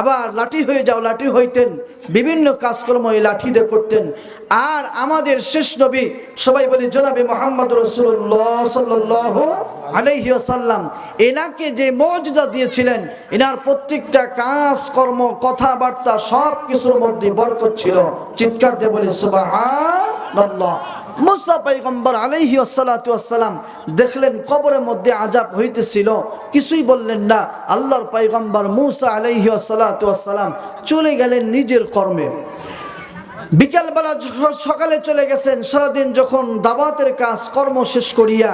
আবার লাঠি হয়ে যাও, লাঠি হইতেন। বিভিন্ন কাজকর্ম এই লাঠি দিয়ে করতেন। আর আমাদের শেষ নবী সবাই বলি, জনাবি মোহাম্মদ রসুল্লাহ সাল্লাহ এনাকে যে মর্যাদা দিয়েছিলেন, এনার প্রত্যেকটা কাজ কর্ম কথাবার্তা সব কিছুর মধ্যে বরকত ছিল। চিৎকার দিয়ে সুবহানাল্লাহ। মুসা পয়গম্বর আলাইহি আসসালাতু আসসালাম দেখলেন কবরের মধ্যে আজাব হইতেছিল। কিছুই বললেন না। আল্লাহর পয়গম্বর মুসা আলাইহি আসসালাতু আসসালাম চলে গেলেন নিজের কর্মে। বিকালবেলা সকালে চলে গেছেন, সারাদিন যখন দাবাতের কাজ, কর্ম শেষ করিয়া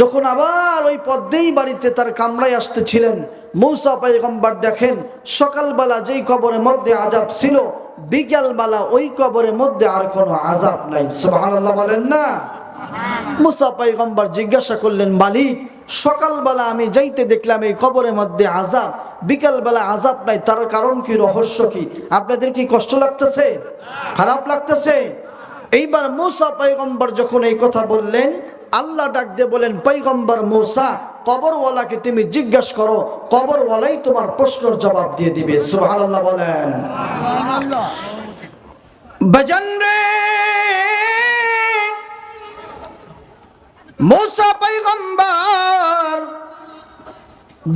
যখন আবার ওই পদ্মেই বাড়িতে তার কামরায় আসতেছিলেন, মৌসা পাইগম্বার দেখেন সকালবেলা যেই কবরের মধ্যে আজাব ছিল বিকালবেলা ওই কবরের মধ্যে আর কোনো আজাব নাই। সুবহানাল্লাহ বলেন না। মুসা পাইগম্বর জিজ্ঞাসা করলেন, মালিক, সকালবেলা আমি যাইতে দেখলাম এই কবরের মধ্যে আজাব বিকালবেলা আজাব নাই, তার কারণ কি, রহস্য কি? আপনাদের কি কষ্ট লাগতেছে? খারাপ লাগতেছে? এইবার মুসা পাইগম্বর যখন এই কথা বললেন আল্লাহ ডাক দিয়ে বলেন পৈগম্বর মুসা, কবরওয়ালাকে তুমি জিজ্ঞাস করো, কবরওয়ালাই তোমার প্রশ্নের জবাব দিয়ে দিবে। সুবহানাল্লাহ বলেন। ভজন রে, মোসা পৈগম্বর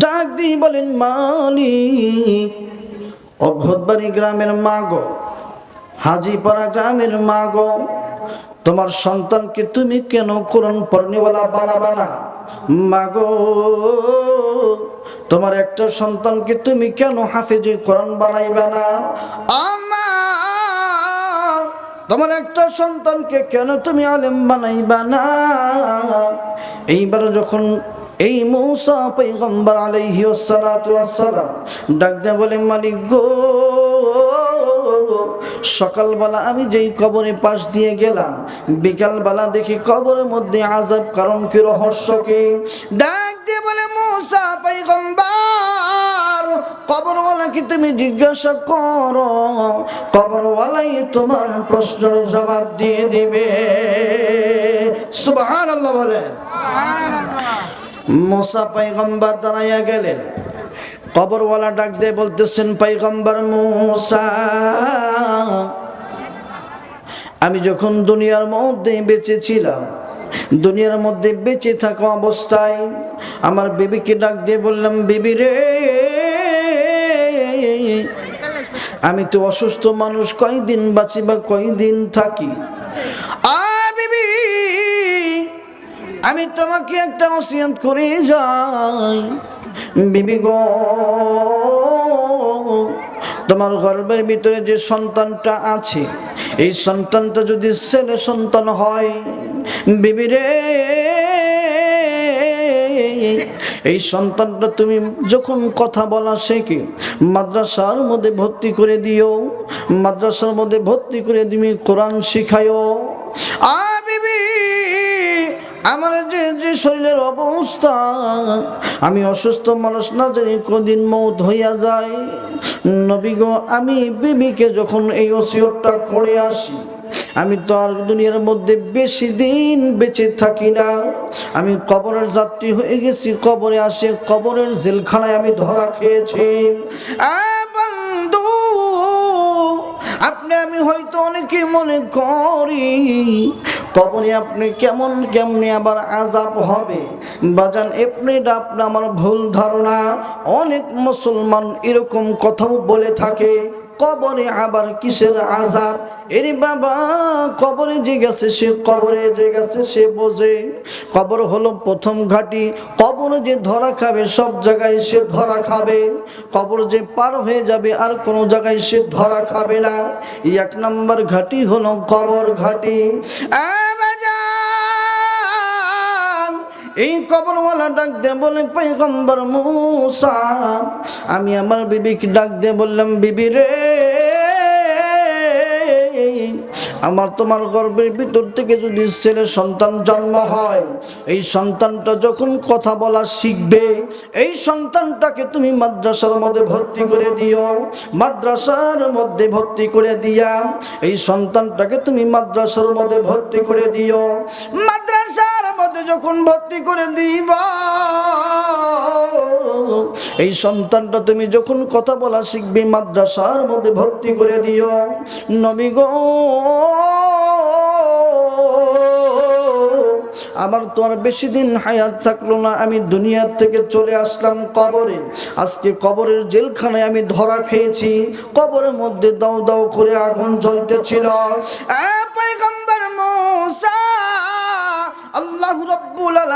ডাক দিয়ে বলেন, মালিক অভ্যুতবাড়ি গ্রামের মাগো হাজিপাড়া গ্রামের মাগো তোমার সন্তানকে তুমি কেন কোরআন পড়নেওয়ালা বানাবা না? মাগো, তোমার একটা সন্তানকে তুমি কেন হাফেজে কোরআন বানাইবা না? তোমার একটা সন্তানকে কেন তুমি আলেম বানাইবা না? এইবার যখন এই মৌসা পৈগম্বর আলাইহি সালাতু ওয়াসসালাম ডাক বলে, মালিক গো সকালবেলা আমি যেই কবরে পাশ দিয়ে গেলাম, বিকালবেলা দেখি কবরের মধ্যে আজাব কারণ কি রহস্য কি? ডাক দিয়ে বলে, মৌসা পৈগম্বর কবরওয়ালাকে তুমি জিজ্ঞাসা করো? কবরওয়ালাই তোমার প্রশ্নের জবাব দিয়ে দিবে। সুবহানাল্লাহ বলেন মোসা পাইগম্বার দাঁড়াইয়া গেলেন। কবরওয়ালা ডাক দিয়ে বলতেছেন পাইগম্বার মোসা আমি যখন দুনিয়ার মধ্যে বেঁচে ছিলাম দুনিয়ার মধ্যে বেঁচে থাকা অবস্থায় আমার বিবিকে ডাক দিয়ে বললাম, বিবি রে, আমি তো অসুস্থ মানুষ, কয়দিন বাঁচি বা কয়দিন থাকি? বিবি, আমি তোমাকে একটা ওসিয়ত করে যাই। বিবি গো, তোমার গর্ভের ভিতরে যে সন্তানটা আছে এই সন্তানটা যদি ছেলে সন্তান হয় বিবিরে এই সন্তানটা তুমি যখন কথা বলা শেখে, মাদ্রাসার মধ্যে ভর্তি করে দিও, মাদ্রাসার মধ্যে ভর্তি করে তুমি কোরআন শিখায়ও। আ বিবি আমার যে যে শরীরের অবস্থা, আমি অসুস্থ মানুষ না জানি কদিন মৌত হইয়া যায়। নবী গো, আমি বিবিকে যখন এই ওসিয়তটা করে আসি, আমি তো আর দুনিয়ার মধ্যে বেশি দিন বেঁচে থাকি না। আমি কবরের যাত্রী হয়ে গেছি, কবরে আসে, কবরের জেলখানায় আমি ধরা খেয়েছি। আপনি আমি হয়তো অনেকে মনে করি কবরে আপনি কেমন কেমনি আবার আজাব হবে? বাজান এপনি আপনি আমার ভুল ধারণা। অনেক মুসলমান এরকম কথাও বলে থাকে। কবরে আবার কিসের আজাব এর বাবা, কবরে যে গেছে সে, কবরে যে গেছে সে বোঝে। কবর হলো প্রথম ঘাটি। কবরে যে ধরা খাবে, সব জায়গায় সে ধরা খাবে। কবর যে পার হয়ে যাবে, আর কোনো জায়গায় সে ধরা খাবে না। এক নম্বর ঘাটি হলো কবর ঘাটি। এই কবরওয়ালা ডাক দে বলে পৈগম্বর মুসা, আমি আমার বিবিকে ডাক দে বললাম, বিবি রে, আমার তোমার গর্ভের ভিতর থেকে যদি ছেলে সন্তান জন্ম হয়, এই সন্তানটা যখন কথা বলা শিখবে, এই সন্তানটাকে তুমি মাদ্রাসার মধ্যে ভর্তি করে দিও, মাদ্রাসার মধ্যে ভর্তি করে দিয়া, এই সন্তানটাকে তুমি মাদ্রাসার মধ্যে ভর্তি করে দিও। মাদ্রাসার মধ্যে যখন ভর্তি করে দিবা, এই সন্তানটা তুমি যখন কথা বলা শিখবে, মাদ্রাসার মধ্যে ভর্তি করে দিও। নবী গো, আমার তো আর বেশি দিন হায়াত থাকল না, আমি দুনিয়ার থেকে চলে আসলাম কবরে। আজকে কবরের জেলখানায় আমি ধরা খেয়েছি, কবরের মধ্যে দাও দাও করে আগুন জ্বলতেছিল।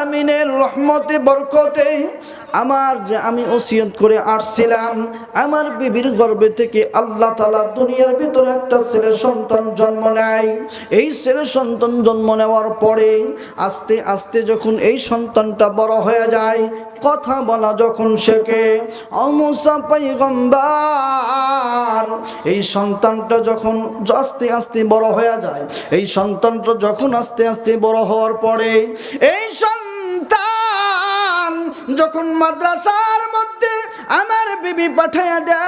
আলামিনের রহমতে, বরকতে আমার যে আমি ওসিয়ত করে আসছিলাম, আমার বিবির গর্ভে থেকে আল্লাহ তালা দুনিয়ার ভিতরে একটা ছেলে সন্তান জন্ম নেয়। এই ছেলে সন্তান জন্ম নেওয়ার পরে আস্তে আস্তে যখন এই সন্তানটা বড় হয়ে যায়, কথা বলা যখন শেখে অমুসা পাইগম্বার এই সন্তানটা যখন আস্তে আস্তে বড় হয়ে যায়, এই সন্তানটা যখন আস্তে আস্তে বড় হওয়ার পরে, এই সন্তান যখন মাদ্রাসার মধ্যে আমার বিবি পাঠাইয়া দেয়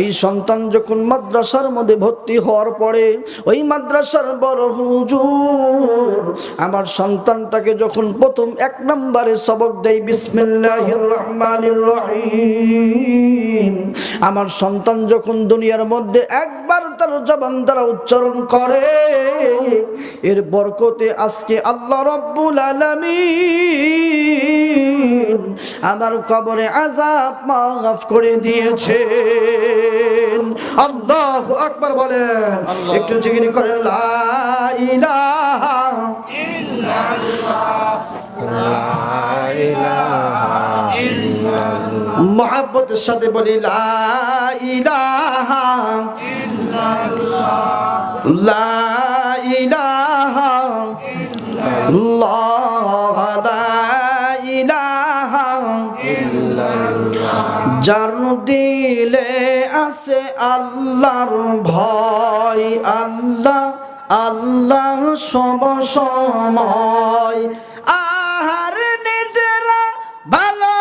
এই সন্তান যখন মাদ্রাসার মধ্যে ভর্তি হওয়ার পরে, ওই মাদ্রাসার বড় হুজুর আমার সন্তানটাকে যখন প্রথম এক নম্বরে সবক দেয়, বিসমিল্লাহির রহমানির রহিম। আমার সন্তান যখন দুনিয়ার মধ্যে একবার তার জবান দ্বারা উচ্চারণ করে, এর বরকতে আজকে আল্লাহ রব্বুল আলামিন আমার কবরে আজাব মাফ করে দিয়েছেন আল্লাহ আকবার বলেন। একটু জিগির করে লা ইলাহা মোহাব্বতের সাথে বলি লা ইলাহা লা ইলাহা আল্লাহ যার দিলে আছে আল্লাহর ভয় আল্লাহ আল্লাহ সব সময়। আহার নিদ্রা ভালো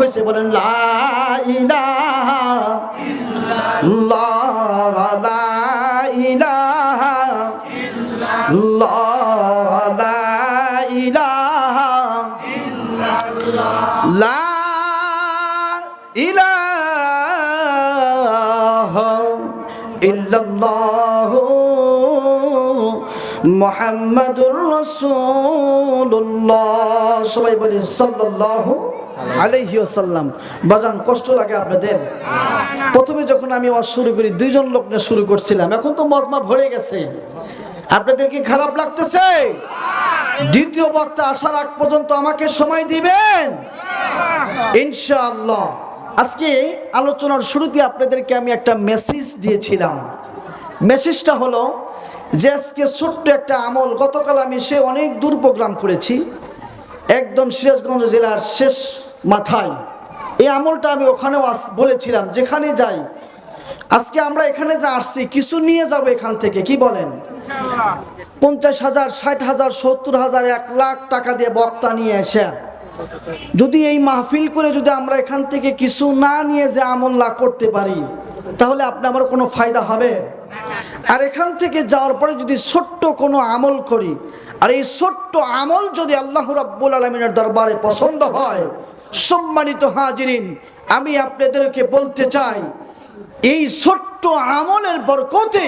হয়েছে বলেন লা ইলাহা ইল্লাল্লাহ, মোহাম্মদুর রসুল্লাহ সবাই বলি সাল্লাল্লাহু আলাইহি ওয়াসাল্লাম। বাজান, কষ্ট লাগে আপনাদের? প্রথমে যখন আমি ওয়াজ শুরু করি, দুইজন লোক নিয়ে শুরু করছিলাম। এখন তো মজমা ভরে গেছে। আপনাদের কি খারাপ লাগতেছে? দ্বিতীয় বক্তা আসার আগ পর্যন্ত আমাকে সময় দিবেন? ইনশাআল্লাহ। আজকে আলোচনার শুরুতে আপনাদেরকে আমি একটা মেসেজ দিয়েছিলাম। মেসেজটা হলো যে আজকে ছোট্ট একটা আমল, গতকাল আমি সে অনেক দূর প্রোগ্রাম করেছি, একদম সিরাজগঞ্জ জেলার শেষ মাথায়। এই আমলটা আমি ওখানেও বলেছিলাম, যেখানে যাই। আজকে আমরা এখানে যা আসছি, কিছু নিয়ে যাব এখান থেকে, কি বলেন? পঞ্চাশ হাজার, ষাট হাজার, সত্তর হাজার, এক লাখ টাকা দিয়ে বক্তা নিয়ে এসে। যদি এই মাহফিল করে যদি আমরা এখান থেকে কিছু না নিয়ে যে আমল না করতে পারি, তাহলে আপনি আমার কোনো ফায়দা হবে? আর এখান থেকে যাওয়ার পরে যদি ছোট্ট কোনো আমল করি, আর এই ছোট্ট আমল যদি আল্লাহ রাব্বুল আলমিনের দরবারে পছন্দ হয়, সম্মানিত হাজিরিন, আমি আপনাদেরকে বলতে চাই, এই ছোট্ট আমলের বরকতে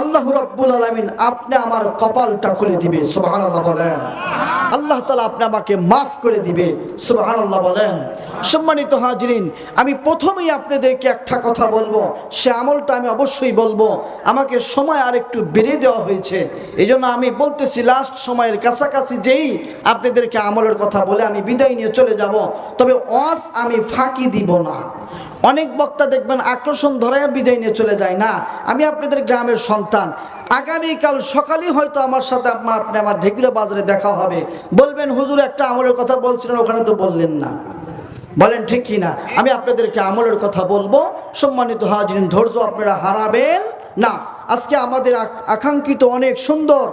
আল্লাহ রাব্বুল আলামিন আপনি আমার কপালটা খুলে দিবে, সুবহানাল্লাহ বলেন। আল্লাহ তাআলা আপনি আমাকে মাফ করে দিবে, সুবহানাল্লাহ বলেন। সম্মানিত হাজিরিন, আমি প্রথমেই আপনাদেরকে একটা কথা বলব, সে আমলটা আমি অবশ্যই বলব। আমাকে সময় আর একটু বেড়ে দেওয়া হয়েছে এই জন্য আমি বলতেছি লাস্ট সময়ের কাছাকাছি যেই আপনাদেরকে আমলের কথা বলে আমি বিদায় নিয়ে চলে যাব, তবে ওয়াজ আমি ফাঁকি দিব না। অনেক বক্তা দেখবেন আকর্ষণ ধরায় বিদায় নিয়ে চলে যায়। না, আমি আপনাদের গ্রামের সন্তান। আগামীকাল সকালে হয়তো আমার সাথে আপনার আপনি আমার ঢেকুরা বাজারে দেখা হবে। বলবেন, হুজুর, একটা আমলের কথা বলছিলেন, ওখানে তো বললেন না। বলেন, ঠিক কি না? আমি আপনাদেরকে আমলের কথা বলব। সম্মানিত হাজিরিন, ধৈর্য আপনারা হারাবেন না। আজকে আমাদের আক- আকাঙ্ক্ষিত অনেক সুন্দর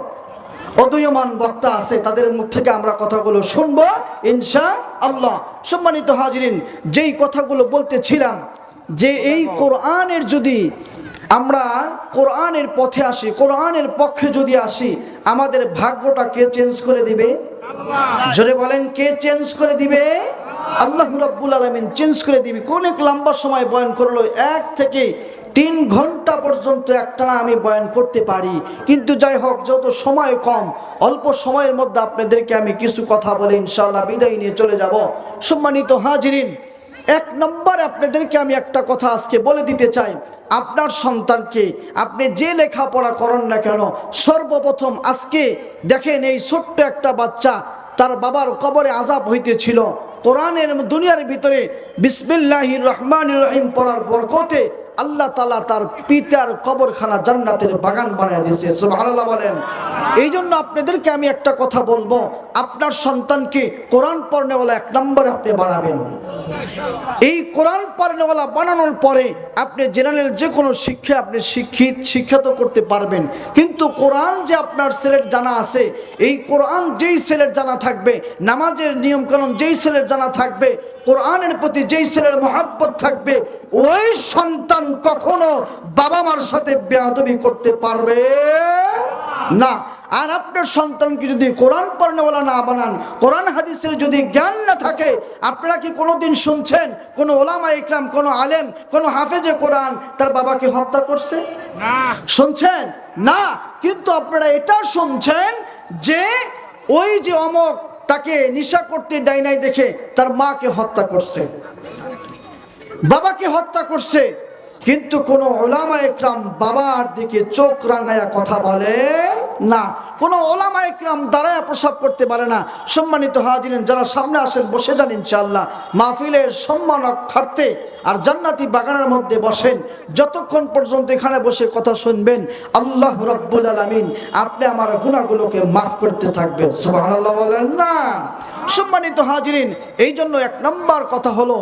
অদূয়মান বক্তা আছে তাদের মুখ থেকে আমরা কথাগুলো শুনব ইনশা আল্লাহ সম্মানিত হাজরিন যেই কথাগুলো বলতেছিলাম যে এই কোরআনের যদি আমরা কোরআনের পথে আসি কোরআনের পক্ষে যদি আসি আমাদের ভাগ্যটা কে চেঞ্জ করে দিবে? জোরে বলেন কে চেঞ্জ করে দিবে? আল্লাহ রাব্বুল আলামিন চেঞ্জ করে দিবে। অনেক লম্বা সময় বয়ান করল এক থেকে তিন ঘণ্টা পর্যন্ত একটানা আমি বয়ান করতে পারি। কিন্তু যাই হোক যত সময় কম, অল্প সময়ের মধ্যে আপনাদেরকে আমি কিছু কথা বলে ইনশাআল্লাহ বিদায় নিয়ে চলে যাব। সম্মানিত হাজিরিন, এক নম্বর আপনাদেরকে আমি একটা কথা আজকে বলে দিতে চাই। আপনার সন্তানকে আপনি যে লেখাপড়া করেন না কেন, সর্বপ্রথম আজকে দেখেন এই ছোট্ট একটা বাচ্চা তার বাবার কবরে আজাব হইতেছিল। কোরআনের দুনিয়ার ভিতরে বিসমিল্লাহির রহমান রহিম পড়ার বরকতে আল্লাহ তালা তার পিতার কবরখানা জান্নাতের বাগান বানায় দিয়েছে, সুবহানাল্লাহ বলেন। এই জন্য আপনাদেরকে আমি একটা কথা বলব, আপনার সন্তানকে কোরআন পড়নেওয়ালা এক নম্বরে আপনি বানাবেন। এই কোরআন পড়নেওয়ালা বানানোর পরে আপনি জেনারেল যে কোনো শিক্ষা আপনি শিক্ষিত শিক্ষিত করতে পারবেন। কিন্তু কোরআন যে আপনার ছেলের জানা আছে, এই কোরআন যেই ছেলের জানা থাকবে, নামাজের নিয়মকানুন যেই ছেলের জানা থাকবে কোরআনের প্রতি যেই ছেলের মহাব্বত থাকবে ওই সন্তান কখনো বাবা মার সাথে বেয়াদবি করতে পারবে না। আর আপনার সন্তানকে যদি কোরআন পড়নেওয়ালা না বানান কোরআন হাদিসের যদি জ্ঞান না থাকে আপনারা কি কোনোদিন শুনছেন কোনো ওলামা ইকরাম কোনো আলেম কোনো হাফেজে কোরআন তার বাবাকে হত্যা করছে? শুনছেন? না। কিন্তু আপনারা এটা শুনছেন যে ওই যে অমক তাকে নিশা করতে দেয় নাই দেখে তার মাকে হত্যা করছে, বাবাকে হত্যা করছে। কিন্তু কোনো ওলামা একরাম বাবার দিকে চোখ রাঙায়া কথা বলে না। কোন ওলামা একরাম দাঁড়ায় প্রসাব করতে পারে না। সম্মানিত হাজিরেন, যারা সামনে আসেন, বসে যান ইনশাআল্লাহ। মাহফিলের সম্মান খাটতে আর জান্নাতি বাগানের মধ্যে বসেন। যতক্ষণ পর্যন্ত এখানে বসে কথা শুনবেন, আল্লাহ রব্বুল আলামিন আপনি আমার গুণাগুলোকে মাফ করতে থাকবেন। সুবহানাল্লাহ বলেন না। সম্মানিত হাজিরিন এই জন্য এক নম্বর কথা হলো